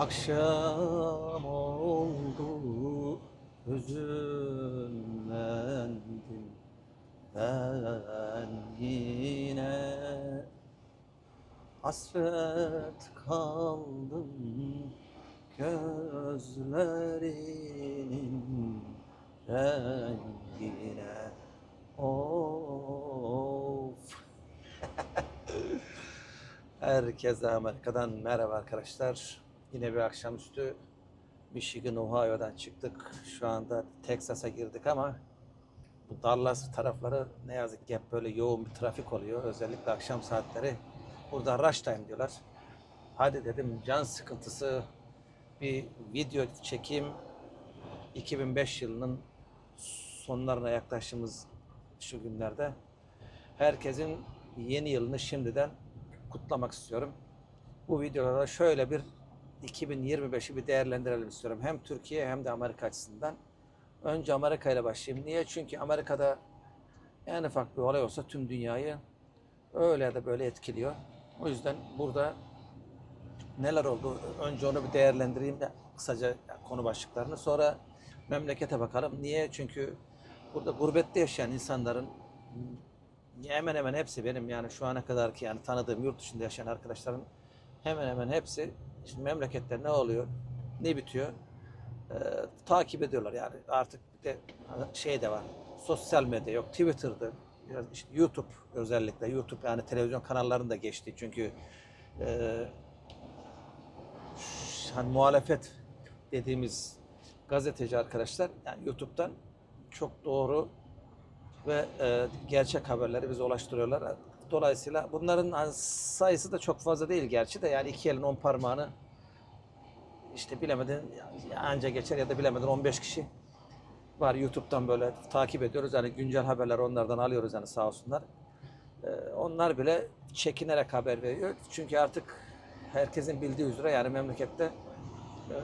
Akşam oldu hüzünlendim. Ben yine Hasret kaldım gözlerinin rengine. Of. Herkese Amerika'dan merhaba arkadaşlar. Yine bir akşamüstü Michigan, Ohio'dan çıktık. Şu anda Texas'a girdik ama bu Dallas tarafları ne yazık ki hep böyle yoğun bir trafik oluyor. Özellikle akşam saatleri. Burada rush time diyorlar. Hadi dedim can sıkıntısı bir video çekeyim. 2005 yılının sonlarına yaklaştığımız şu günlerde herkesin yeni yılını şimdiden kutlamak istiyorum. Bu videoda şöyle bir 2025'i bir değerlendirelim istiyorum. Hem Türkiye hem de Amerika açısından. Önce Amerika ile başlayayım. Niye? Çünkü Amerika'da en ufak bir olay olsa tüm dünyayı öyle ya da böyle etkiliyor. O yüzden burada neler oldu? Önce onu bir değerlendireyim de kısaca konu başlıklarını. Sonra memlekete bakalım. Niye? Çünkü burada gurbette yaşayan insanların hemen hemen hepsi benim yani şu ana kadar ki yani tanıdığım yurt dışında yaşayan arkadaşlarım hemen hemen hepsi işte memlekette ne oluyor, ne bitiyor? E, takip ediyorlar yani. Artık bir de şey de var. Sosyal medya yok. Twitter'da biraz işte YouTube özellikle. YouTube yani televizyon kanallarında geçti. Çünkü e, hani muhalefet dediğimiz gazeteci arkadaşlar yani YouTube'dan çok doğru ve e, gerçek haberleri bize ulaştırıyorlar. Dolayısıyla bunların hani sayısı da çok fazla değil gerçi de yani iki elin on parmağını işte bilemedin anca geçer ya da bilemedin 15 kişi var YouTube'dan böyle takip ediyoruz. Yani güncel haberler onlardan alıyoruz yani sağ olsunlar. E, onlar bile çekinerek haber veriyor. Çünkü artık herkesin bildiği üzere yani memlekette e,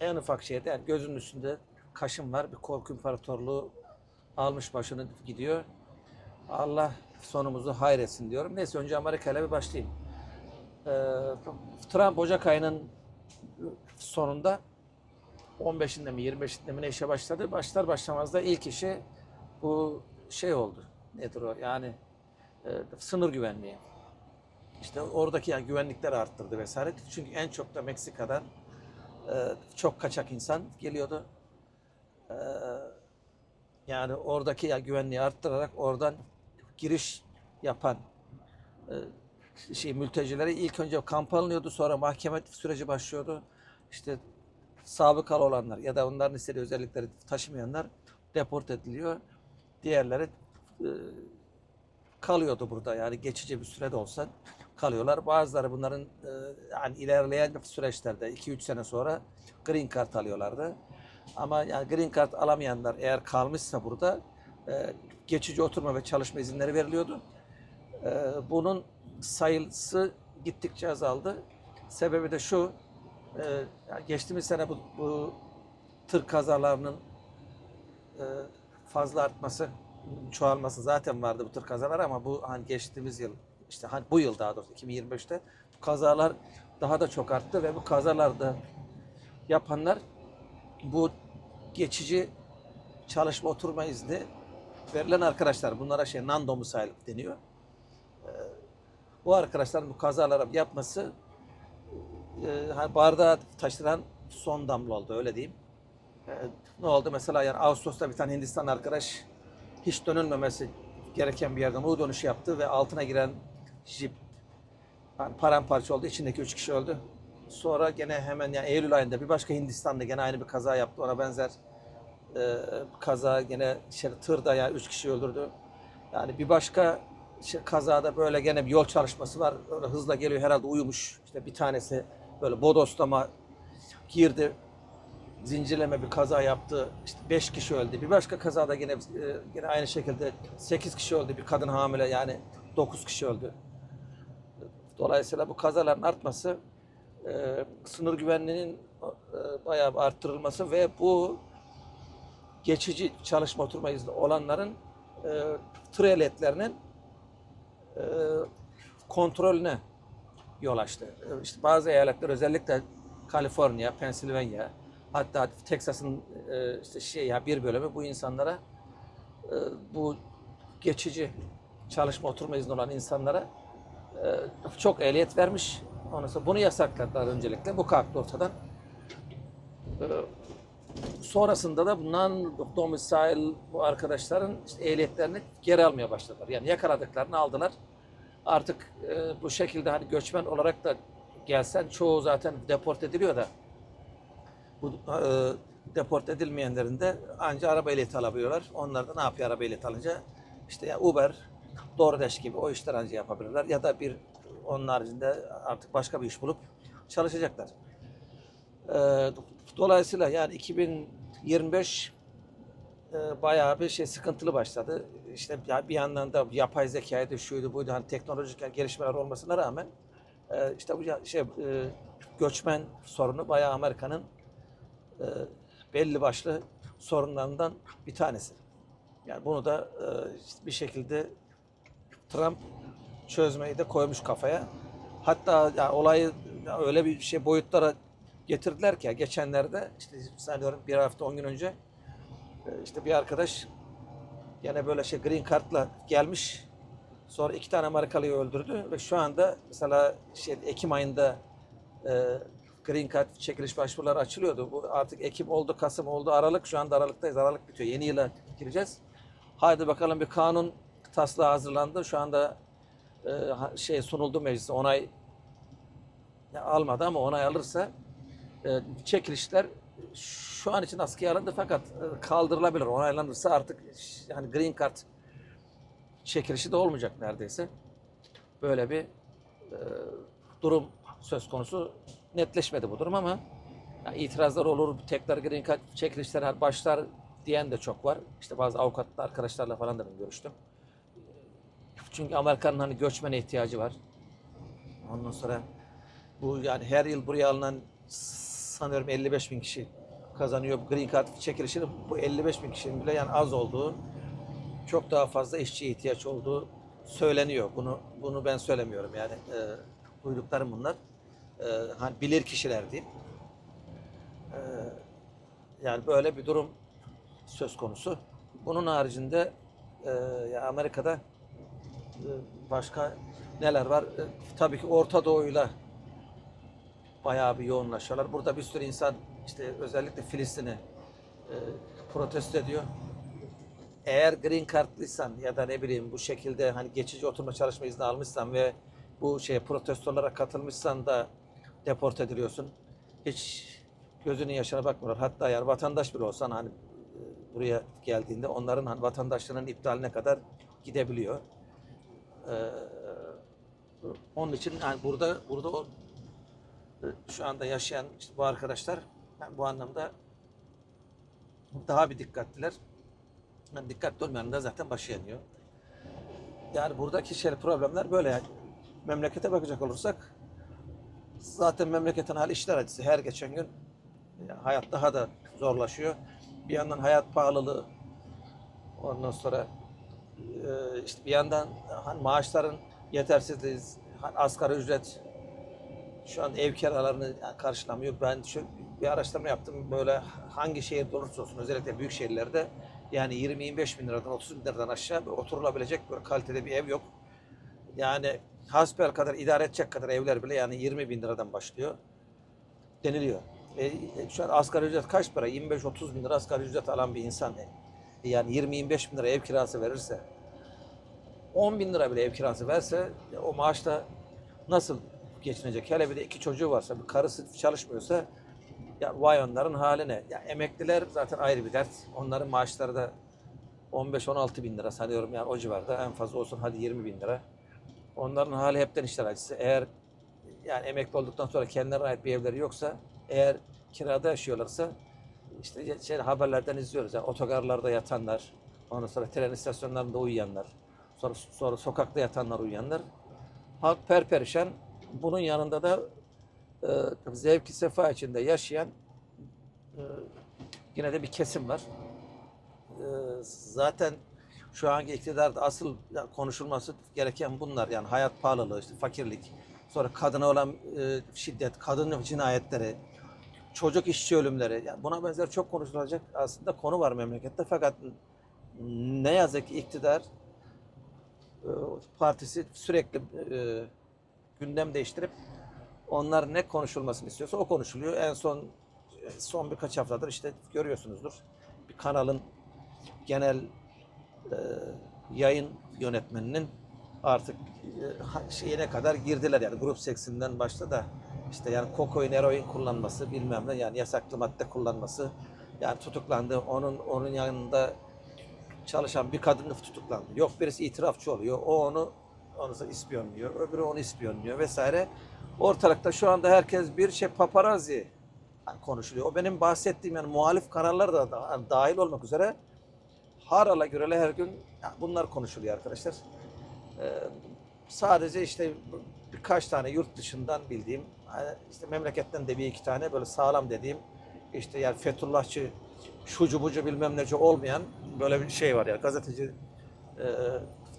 en ufak şeyde yani gözünün üstünde kaşın var. Bir korku imparatorluğu almış başını gidiyor. Allah sonumuzu hayretsin diyorum. Neyse önce Amerika ile bir başlayayım. Ee, Trump Ocak ayının sonunda 15'inde mi 25'inde mi ne işe başladı. Başlar başlamaz da ilk işi bu şey oldu. Nedir o? Yani e, sınır güvenliği. İşte oradaki yani güvenlikleri arttırdı vesaire. Çünkü en çok da Meksika'dan e, çok kaçak insan geliyordu. Ee, yani oradaki ya güvenliği arttırarak oradan giriş yapan e, şey mültecilere ilk önce kamp alınıyordu sonra mahkeme süreci başlıyordu. İşte sabıkalı olanlar ya da onların istediği özellikleri taşımayanlar deport ediliyor. Diğerleri e, kalıyordu burada yani geçici bir sürede olsa kalıyorlar. Bazıları bunların e, yani ilerleyen süreçlerde 2-3 sene sonra green card alıyorlardı. Ama yani green card alamayanlar eğer kalmışsa burada geçici oturma ve çalışma izinleri veriliyordu. E, bunun sayısı gittikçe azaldı. Sebebi de şu, e, geçtiğimiz sene bu, bu tır kazalarının e, fazla artması, çoğalması zaten vardı bu tır kazalar ama bu hani geçtiğimiz yıl, işte hani bu yıl daha doğrusu 2025'te bu kazalar daha da çok arttı ve bu kazalarda yapanlar bu geçici çalışma oturma izni verilen arkadaşlar bunlara şey non domicile deniyor. Ee, bu arkadaşların bu kazalara yapması e, hani bardağı taşıran son damla oldu öyle diyeyim. Ee, ne oldu mesela yani Ağustos'ta bir tane Hindistan arkadaş hiç dönülmemesi gereken bir yerden U dönüşü yaptı ve altına giren jip yani paramparça oldu. İçindeki üç kişi öldü. Sonra gene hemen yani Eylül ayında bir başka Hindistan'da gene aynı bir kaza yaptı. Ona benzer e, kaza gene şey, tırda ya üç kişi öldürdü. Yani bir başka şey, kazada böyle gene bir yol çalışması var. Öyle hızla geliyor herhalde uyumuş. İşte bir tanesi böyle bodoslama girdi. Zincirleme bir kaza yaptı. İşte beş kişi öldü. Bir başka kazada gene e, gene aynı şekilde sekiz kişi öldü. Bir kadın hamile yani dokuz kişi öldü. Dolayısıyla bu kazaların artması e, sınır güvenliğinin e, bayağı arttırılması ve bu geçici çalışma oturma izni olanların e, tır ehliyetlerinin e, kontrolüne yol açtı. E, İşte bazı eyaletler özellikle Kaliforniya, Pensilvanya, hatta Teksas'ın e, işte şey ya bir bölümü bu insanlara e, bu geçici çalışma oturma izni olan insanlara e, çok ehliyet vermiş. Ondan sonra bunu yasakladılar öncelikle. Bu kalktı ortadan. E, sonrasında da bundan domicile bu arkadaşların işte ehliyetlerini geri almaya başladılar. Yani yakaladıklarını aldılar. Artık e, bu şekilde hani göçmen olarak da gelsen çoğu zaten deport ediliyor da bu e, deport edilmeyenlerin de anca araba ehliyeti alabiliyorlar. Onlar da ne yapıyor araba ehliyeti alınca? İşte ya Uber, DoorDash gibi o işler anca yapabilirler. Ya da bir onun haricinde artık başka bir iş bulup çalışacaklar. E, dolayısıyla yani 2025 e, bayağı bir şey sıkıntılı başladı. İşte ya bir yandan da yapay zekaydı, şuydu buydu hani teknolojik gelişmeler olmasına rağmen e, işte bu şey e, göçmen sorunu bayağı Amerika'nın e, belli başlı sorunlarından bir tanesi. Yani bunu da e, işte bir şekilde Trump çözmeyi de koymuş kafaya. Hatta ya olayı ya öyle bir şey boyutlara getirdiler ki geçenlerde işte sanıyorum bir hafta on gün önce e, işte bir arkadaş gene böyle şey green card'la gelmiş. Sonra iki tane Amerikalıyı öldürdü ve şu anda mesela şey Ekim ayında e, green card çekiliş başvuruları açılıyordu. Bu artık Ekim oldu, Kasım oldu, Aralık. Şu anda Aralık'tayız. Aralık bitiyor. Yeni yıla gireceğiz. Haydi bakalım bir kanun taslağı hazırlandı. Şu anda e, şey sunuldu meclise. Onay almadı ama onay alırsa çekilişler şu an için askıya alındı fakat e, kaldırılabilir. Onaylanırsa artık yani green card çekilişi de olmayacak neredeyse. Böyle bir e, durum söz konusu. Netleşmedi bu durum ama ya itirazlar olur, tekrar green card çekilişler başlar diyen de çok var. İşte bazı avukatlı arkadaşlarla falan da ben görüştüm. Çünkü Amerika'nın hani göçmene ihtiyacı var. Ondan sonra bu yani her yıl buraya alınan sanıyorum 55 bin kişi kazanıyor Green Card çekilişinin. Bu 55 bin kişinin bile yani az olduğu, çok daha fazla işçiye ihtiyaç olduğu söyleniyor. Bunu bunu ben söylemiyorum yani e, duyduklarım bunlar. E, hani bilir kişiler diyeyim. E, yani böyle bir durum söz konusu. Bunun haricinde e, ya Amerika'da e, başka neler var? E, tabii ki Orta Doğu'yla bayağı bir yoğunlaşıyorlar. Burada bir sürü insan işte özellikle Filistin'i e, protesto ediyor. Eğer green cardlıysan ya da ne bileyim bu şekilde hani geçici oturma çalışma izni almışsan ve bu şey protestolara katılmışsan da deport ediliyorsun. Hiç gözünün yaşına bakmıyorlar. Hatta yani vatandaş bile olsan hani e, buraya geldiğinde onların hani vatandaşlığının iptaline kadar gidebiliyor. Ee, onun için yani burada burada şu anda yaşayan işte bu arkadaşlar bu anlamda daha bir dikkatliler. Yani dikkatli olmayan da zaten başı yanıyor. Yani buradaki şey problemler böyle yani. Memlekete bakacak olursak zaten memleketin hali işler acısı. Her geçen gün yani hayat daha da zorlaşıyor. Bir yandan hayat pahalılığı ondan sonra e, işte bir yandan hani maaşların yetersizliği, hani asgari ücret şu an ev kiralarını karşılamıyor. Ben şu bir araştırma yaptım. Böyle hangi şehirde olursa olsun özellikle büyük şehirlerde yani 20-25 bin liradan 30 bin liradan aşağı oturulabilecek böyle kalitede bir ev yok. Yani hasbel kadar idare edecek kadar evler bile yani 20 bin liradan başlıyor deniliyor. E, şu an asgari ücret kaç para? 25-30 bin lira asgari ücret alan bir insan e, yani 20-25 bin lira ev kirası verirse 10 bin lira bile ev kirası verse ya o maaşla nasıl geçinecek? Hele bir de iki çocuğu varsa, bir karısı çalışmıyorsa ya vay onların haline. Ya emekliler zaten ayrı bir dert. Onların maaşları da 15-16 bin lira sanıyorum yani o civarda. En fazla olsun hadi 20 bin lira. Onların hali hepten işler acısı. Eğer yani emekli olduktan sonra kendilerine ait bir evleri yoksa, eğer kirada yaşıyorlarsa işte şey, haberlerden izliyoruz. Yani otogarlarda yatanlar, ondan sonra tren istasyonlarında uyuyanlar, sonra, sonra sokakta yatanlar, uyuyanlar. Halk perperişan. Bunun yanında da e, zevki sefa içinde yaşayan e, yine de bir kesim var. E, zaten şu anki iktidarda asıl konuşulması gereken bunlar yani hayat pahalılığı, işte fakirlik, sonra kadına olan e, şiddet, kadın cinayetleri, çocuk işçi ölümleri. Yani buna benzer çok konuşulacak aslında konu var memlekette. Fakat ne yazık ki iktidar e, partisi sürekli e, gündem değiştirip onlar ne konuşulmasını istiyorsa o konuşuluyor. En son e, son birkaç haftadır işte görüyorsunuzdur. Bir kanalın genel e, yayın yönetmeninin artık e, şeyine kadar girdiler yani grup seksinden başta da işte yani kokain, eroin kullanması bilmem ne yani yasaklı madde kullanması yani tutuklandı. Onun onun yanında çalışan bir kadın tutuklandı. Yok birisi itirafçı oluyor. O onu onu ispiyonluyor. Öbürü onu ispiyonluyor vesaire. Ortalıkta şu anda herkes bir şey paparazzi konuşuluyor. O benim bahsettiğim yani muhalif kararlar da da- dahil olmak üzere harala gürele her gün bunlar konuşuluyor arkadaşlar. Ee, sadece işte birkaç tane yurt dışından bildiğim işte memleketten de bir iki tane böyle sağlam dediğim işte yani Fethullahçı şucu bucu bilmem neci olmayan böyle bir şey var ya gazeteci e,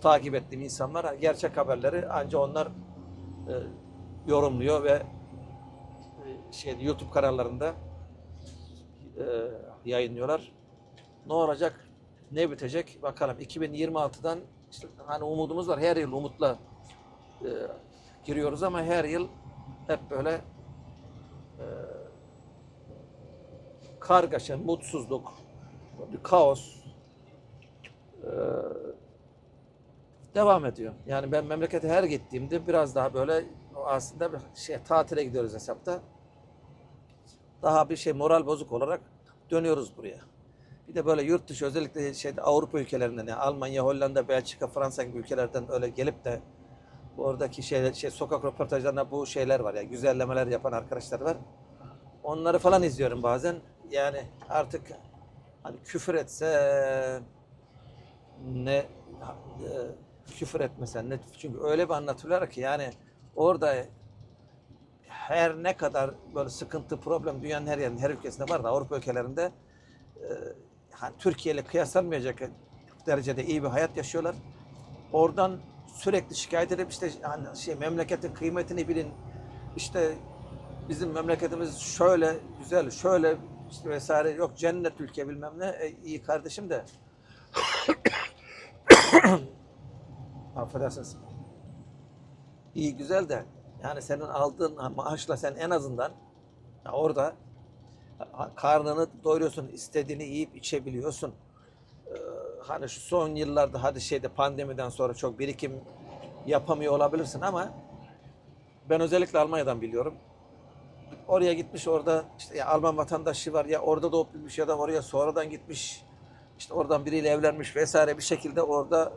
takip ettiğim insanlar gerçek haberleri ancak onlar e, yorumluyor ve e, şey YouTube kanallarında e, yayınlıyorlar. Ne olacak? Ne bitecek? Bakalım 2026'dan işte hani umudumuz var. Her yıl umutla e, giriyoruz ama her yıl hep böyle e, kargaşa, mutsuzluk, bir kaos e, devam ediyor. Yani ben memlekete her gittiğimde biraz daha böyle aslında bir şey tatile gidiyoruz hesapta. Daha bir şey moral bozuk olarak dönüyoruz buraya. Bir de böyle yurt dışı özellikle şeyde Avrupa ülkelerinden yani Almanya, Hollanda, Belçika, Fransa gibi ülkelerden öyle gelip de oradaki şey, şey sokak röportajlarında bu şeyler var ya güzellemeler yapan arkadaşlar var. Onları falan izliyorum bazen. Yani artık hani küfür etse ne e, küfür etmesen ne çünkü öyle bir anlatıyorlar ki yani orada her ne kadar böyle sıkıntı problem dünyanın her yerinde her ülkesinde var da Avrupa ülkelerinde e, hani Türkiye ile kıyaslanmayacak derecede iyi bir hayat yaşıyorlar. Oradan sürekli şikayet edip işte hani şey memleketin kıymetini bilin. İşte bizim memleketimiz şöyle güzel, şöyle işte vesaire yok cennet ülke bilmem ne. E, iyi kardeşim de affedersiniz. İyi güzel de yani senin aldığın maaşla sen en azından orada karnını doyuruyorsun, istediğini yiyip içebiliyorsun. Ee, hani şu son yıllarda hadi şeyde pandemiden sonra çok birikim yapamıyor olabilirsin ama ben özellikle Almanya'dan biliyorum. Oraya gitmiş orada işte ya Alman vatandaşı var ya orada doğup büyümüş ya da oraya sonradan gitmiş. işte oradan biriyle evlenmiş vesaire bir şekilde orada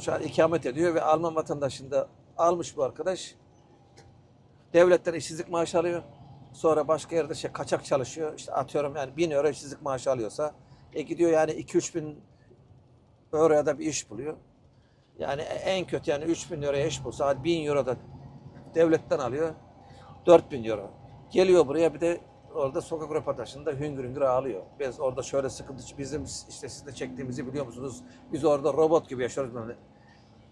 şu an ikamet ediyor ve Alman vatandaşını da almış bu arkadaş. Devletten işsizlik maaşı alıyor. Sonra başka yerde şey kaçak çalışıyor. İşte atıyorum yani 1000 euro işsizlik maaşı alıyorsa e gidiyor yani 2-3 bin euroya da bir iş buluyor. Yani en kötü yani 3 bin euroya iş bulsa hadi 1000 euro da devletten alıyor. 4000 euro. Geliyor buraya bir de orada sokak röportajında hüngür hüngür ağlıyor. Biz orada şöyle sıkıntı bizim işte siz de çektiğimizi biliyor musunuz? Biz orada robot gibi yaşıyoruz.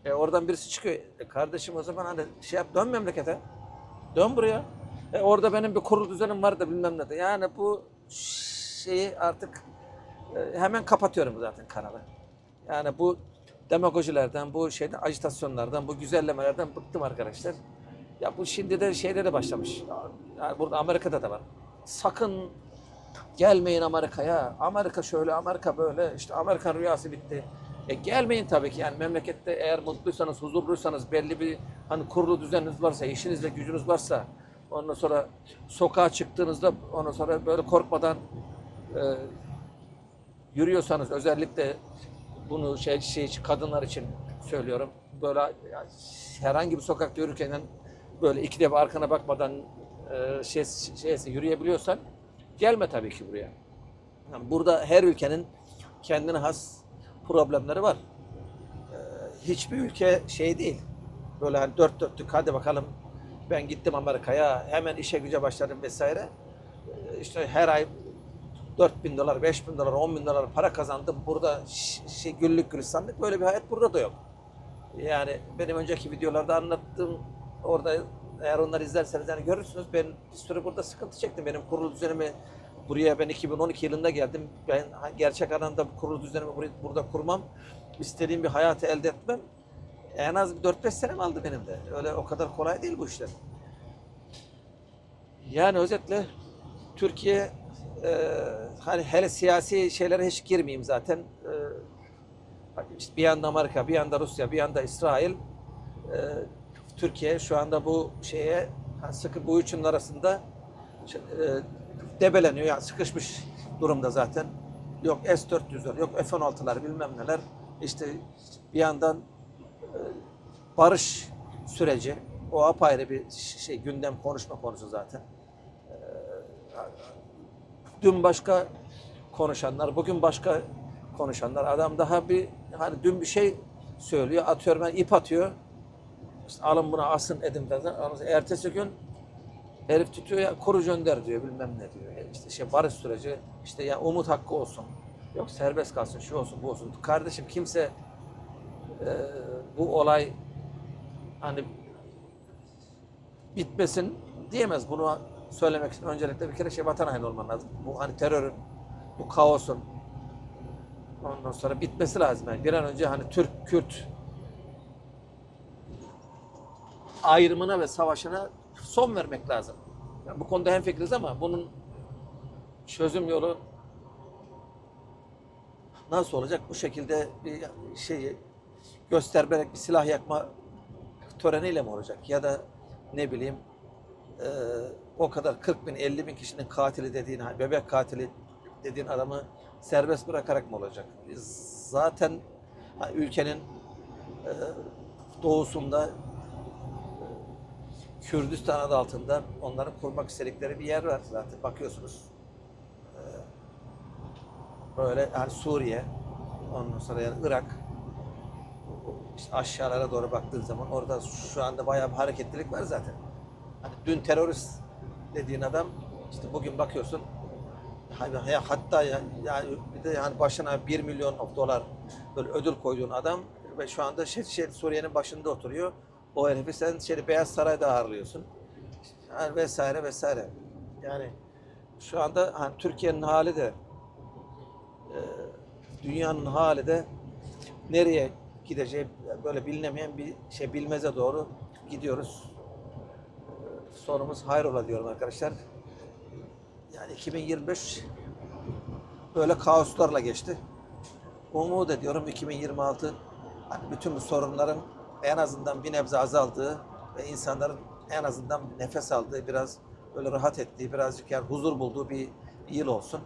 E oradan birisi çıkıyor. E kardeşim o zaman hani şey yap dön memlekete. Dön buraya. E orada benim bir kurul düzenim var da bilmem ne de. Yani bu şeyi artık e, hemen kapatıyorum zaten kanalı. Yani bu demagojilerden, bu şeyde ajitasyonlardan, bu güzellemelerden bıktım arkadaşlar. Ya bu şimdi de şeyde de başlamış. Yani burada Amerika'da da var. Sakın gelmeyin Amerika'ya. Amerika şöyle, Amerika böyle. İşte Amerikan rüyası bitti. E gelmeyin tabii ki yani memlekette eğer mutluysanız, huzurluysanız, belli bir hani kurulu düzeniniz varsa, işinizde gücünüz varsa ondan sonra sokağa çıktığınızda ondan sonra böyle korkmadan e, yürüyorsanız özellikle bunu şey, şey kadınlar için söylüyorum. Böyle ya, herhangi bir sokakta yürürken böyle iki defa arkana bakmadan e, şey, şeyse yürüyebiliyorsan gelme tabii ki buraya. Yani burada her ülkenin kendine has problemleri var. Ee, hiçbir ülke şey değil. Böyle hani dört dörtlük hadi bakalım ben gittim Amerika'ya hemen işe güce başladım vesaire. Ee, işte her ay 4 bin dolar, 5 bin dolar, 10 bin dolar para kazandım. Burada şey, güllük gülistanlık böyle bir hayat burada da yok. Yani benim önceki videolarda anlattığım orada eğer onları izlerseniz yani görürsünüz. Ben bir sürü burada sıkıntı çektim. Benim kurulu düzenimi buraya ben 2012 yılında geldim. Ben gerçek anlamda bu kurulu düzenimi burada kurmam. istediğim bir hayatı elde etmem. En az bir 4-5 senem aldı benim de. Öyle o kadar kolay değil bu işler. Yani özetle Türkiye e, hani hele siyasi şeylere hiç girmeyeyim zaten. E, işte bir yanda Amerika, bir yanda Rusya, bir yanda İsrail. E, Türkiye şu anda bu şeye sıkı bu üçünün arasında e, debeleniyor. Yani sıkışmış durumda zaten. Yok S-400'ler, yok F-16'lar bilmem neler. İşte bir yandan e, barış süreci. O apayrı bir şey gündem konuşma konusu zaten. E, Dün başka konuşanlar, bugün başka konuşanlar. Adam daha bir hani dün bir şey söylüyor, atıyor ben ip atıyor. İşte alın bunu asın edin. Ondan Ertesi gün herif tutuyor ya kuru gönder diyor bilmem ne diyor. E İşte şey barış süreci işte ya umut hakkı olsun. Yok serbest kalsın şu olsun bu olsun. Kardeşim kimse e, bu olay hani bitmesin diyemez. Bunu söylemek için öncelikle bir kere şey vatan haini olman lazım. Bu hani terörün, bu kaosun ondan sonra bitmesi lazım. Yani bir an önce hani Türk, Kürt ayrımına ve savaşına son vermek lazım. Yani bu konuda hemfikiriz ama bunun çözüm yolu nasıl olacak? Bu şekilde bir şeyi göstererek bir silah yakma töreniyle mi olacak? Ya da ne bileyim e, o kadar 40 bin 50 bin kişinin katili dediğin bebek katili dediğin adamı serbest bırakarak mı olacak? Zaten ülkenin e, doğusunda Kürdistan adı altında onların kurmak istedikleri bir yer var zaten bakıyorsunuz. E, böyle yani Suriye ondan sonra yani Irak işte aşağılara doğru baktığın zaman orada şu anda bayağı bir hareketlilik var zaten. Hani dün terörist dediğin adam işte bugün bakıyorsun hani hatta ya, yani bir de yani başına 1 milyon dolar böyle ödül koyduğun adam ve şu anda şey, şey, Suriye'nin başında oturuyor. O herifi sen şey, Beyaz Saray'da ağırlıyorsun. Yani vesaire vesaire. Yani şu anda hani Türkiye'nin hali de e, dünyanın hali de nereye gideceği böyle bilinemeyen bir şey bilmeze doğru gidiyoruz. Sonumuz hayrola diyorum arkadaşlar. Yani 2025 böyle kaoslarla geçti. Umut ediyorum 2026 hani bütün bu sorunların en azından bir nebze azaldığı ve insanların en azından nefes aldığı, biraz böyle rahat ettiği, birazcık yani huzur bulduğu bir yıl olsun.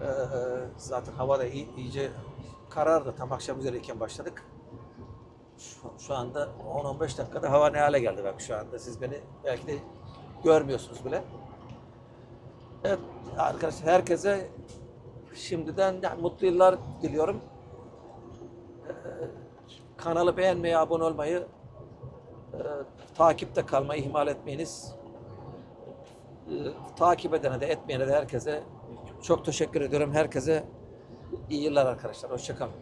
Ee, zaten hava da iyi, iyice karardı. Tam akşam üzereyken başladık. Şu, şu anda 10-15 dakikada hava ne hale geldi bak şu anda. Siz beni belki de görmüyorsunuz bile. Evet arkadaşlar herkese şimdiden yani mutlu yıllar diliyorum. Kanalı beğenmeyi, abone olmayı, e, takipte kalmayı ihmal etmeyiniz. Ee, takip edene de etmeyene de herkese çok teşekkür ediyorum. Herkese iyi yıllar arkadaşlar. Hoşçakalın.